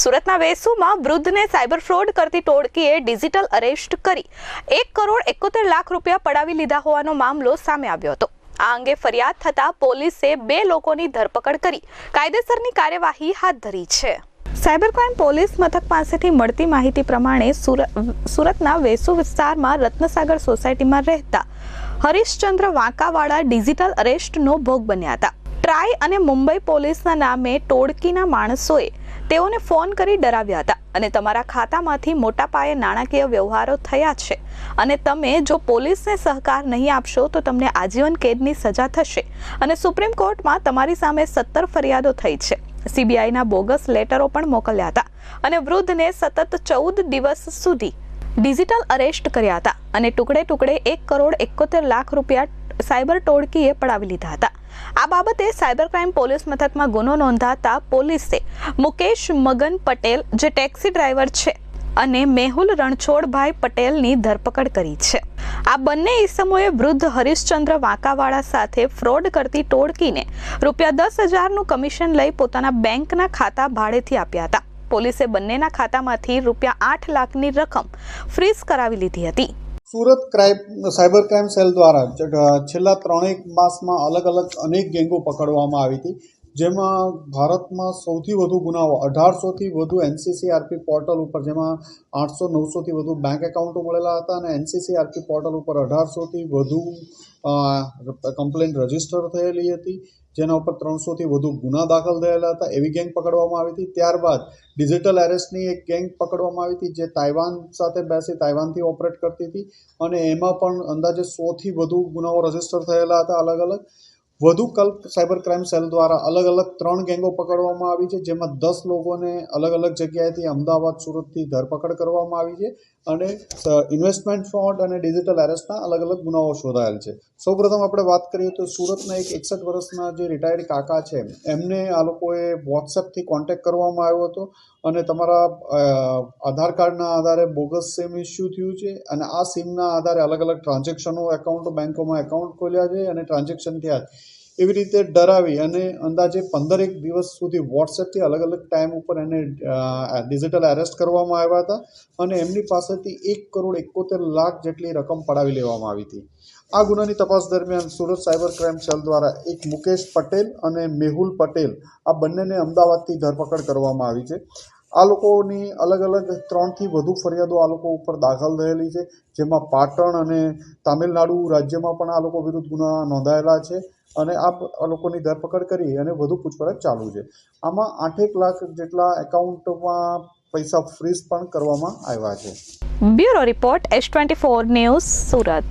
સુરતના વેસુમાં વૃદ્ધને cyber fraud કરતી ટોળકીએ digital arrest કરી. એક કરોડ એકોતેર લાખ રૂપિયા પડાવી લીધા હોવાનો મામલો સામે આવ્યો હતો. આ અંગે ફરિયાદ થતાં પોલીસે બે લોકોની ધરપકડ કરી. કાયદેસરની કાર્યવાહી હાથ ધરી છે. સાયબર ક્રાઇમ પોલીસ મથક પાસેથી મળતી માહિતી પ્રમાણે સુરત સુરતના વેસુ વિસ્તારમાં રત્નસાગર સોસાયટીમાં રહેતા હરીશચંદ્ર વાંકાવાળા ડિજિટલ અરેસ્ટનો ભોગ બન્યા હતા. ટ્રાય અને મુંબઈ પોલીસના નામે ટોળકીના માણસોએ તેઓને ફોન કરી ડરાવ્યા હતા અને તમારા ખાતામાંથી મોટા પાયે નાણાકીય વ્યવહારો થયા છે. અને તમે જો પોલીસને સહકાર નહીં આપશો તો તમને આજીવન કેદની સજા થશે. અને સુપ્રીમ કોર્ટમાં તમારી સામે સત્તર ફરિયાદો થઈ છે. સીબીઆઈના બોગસ લેટરો પણ મોકલ્યા હતા. અને વૃદ્ધને સતત ચૌદ દિવસ સુધી ડિજિટલ અરેસ્ટ કર્યા હતા અને ટુકડે ટુકડે એક કરોડ એકોતેર લાખ રૂપિયા સાયબર ટોળકીએ પડાવી લીધા હતા. આ બાબતે સાયબર ક્રાઇમ પોલીસ મથકમાં ગુનો નોંધાતા પોલીસે મુકેશ મગન પટેલ, જે ટેક્સી ડ્રાઈવર છે, અને મેહુલ રણછોડભાઈ પટેલની ધરપકડ કરી છે. આ બંને ઈસમોએ વૃદ્ધ હરીશચંદ્ર વાંકાવાળા સાથે ફ્રોડ કરતી ટોળકીને રૂપિયા દસ હજારનું કમિશન લઈ પોતાના બેંકના ખાતા ભાડેથી આપ્યા હતા. પોલીસે બંનેના ખાતામાંથી રૂપિયા આઠ લાખની રકમ ફ્રીઝ કરાવી લીધી હતી. Surat crime, cyber crime cell દ્વારા છેલ્લા ત્રણેક માસમાં અલગ અલગ અનેક ગેંગો પકડવામાં આવી હતી. જેમાં ભારતમાં સૌથી વધુ ગુનાઓ, અઢારસોથી વધુ એનસીસીઆરપી પોર્ટલ ઉપર, જેમાં આઠસો, નવસોથી વધુ બેંક એકાઉન્ટો મળેલા હતા અને એનસીસીઆરપી પોર્ટલ ઉપર અઢારસોથી વધુ કમ્પ્લેન રજિસ્ટર થયેલી હતી. જેના ઉપર ત્રણસોથી વધુ ગુના દાખલ થયેલા હતા. એવી ગેંગ પકડવામાં આવી હતી. ત્યારબાદ ડિજિટલ એરેસ્ટની એક ગેંગ પકડવામાં આવી હતી, જે તાઇવાન સાથે બેસી તાઇવાનથી ઓપરેટ કરતી હતી. અને એમાં પણ અંદાજે સોથી વધુ ગુનાઓ રજિસ્ટર થયેલા હતા અલગ અલગ વધુ કલ્પ સાયબર ક્રાઇમ સેલ દ્વારા અલગ અલગ ત્રણ ગેંગો પકડવામાં આવી છે, જેમાં દસ લોકોને અલગ અલગ જગ્યાએથી અમદાવાદ, સુરતથી ધરપકડ કરવામાં આવી છે અને ઇન્વેસ્ટમેન્ટ ફ્રોડ અને ડિજિટલ એરેસ્ટના અલગ અલગ ગુનાઓ શોધાયેલ છે સૌપ્રથમ આપણે વાત કરીએ તો સુરતના એક એકસઠ વર્ષના જે રિટાયર્ડ કાકા છે, એમને આ લોકોએ વોટ્સએપથી કોન્ટેક્ટ કરવામાં આવ્યો હતો અને તમારા આધાર કાર્ડના આધારે બોગસ સિમ ઇસ્યુ થયું છે અને આ સિમના આધારે અલગ અલગ ટ્રાન્ઝેક્શનો એકાઉન્ટ બેંકોમાં એકાઉન્ટ ખોલ્યા છે અને ટ્રાન્ઝેક્શન થયા. એવી રીતે ડરાવી અને અંદાજે પંદરેક દિવસ સુધી વોટ્સએપથી અલગ અલગ ટાઈમ ઉપર એને ડિજિટલ એરેસ્ટ કરવામાં આવ્યા હતા અને એમની પાસેથી એક કરોડ એકોતેર લાખ જેટલી રકમ પડાવી લેવામાં આવી હતી. આ ગુનાની તપાસ દરમિયાન સુરત સાયબર ક્રાઇમ સેલ દ્વારા એક મુકેશ પટેલ અને મેહુલ પટેલ આ બંનેને અમદાવાદથી ધરપકડ કરવામાં આવી છે. આ લોકોની અલગ અલગ ત્રણથી વધુ ફરિયાદો આ લોકો ઉપર દાખલ થયેલી છે. જેમાં પાટણ અને તામિલનાડુ રાજ્યમાં પણ આ લોકો વિરુદ્ધ ગુના નોંધાયેલા છે અને આ લોકોની ધરપકડ કરી અને વધુ પૂછપરછ ચાલુ છે. આમાં આઠેક લાખ જેટલા એકાઉન્ટમાં પૈસા ફ્રીઝ પણ કરવામાં આવ્યા છે. Bureau report S twenty four news Surat.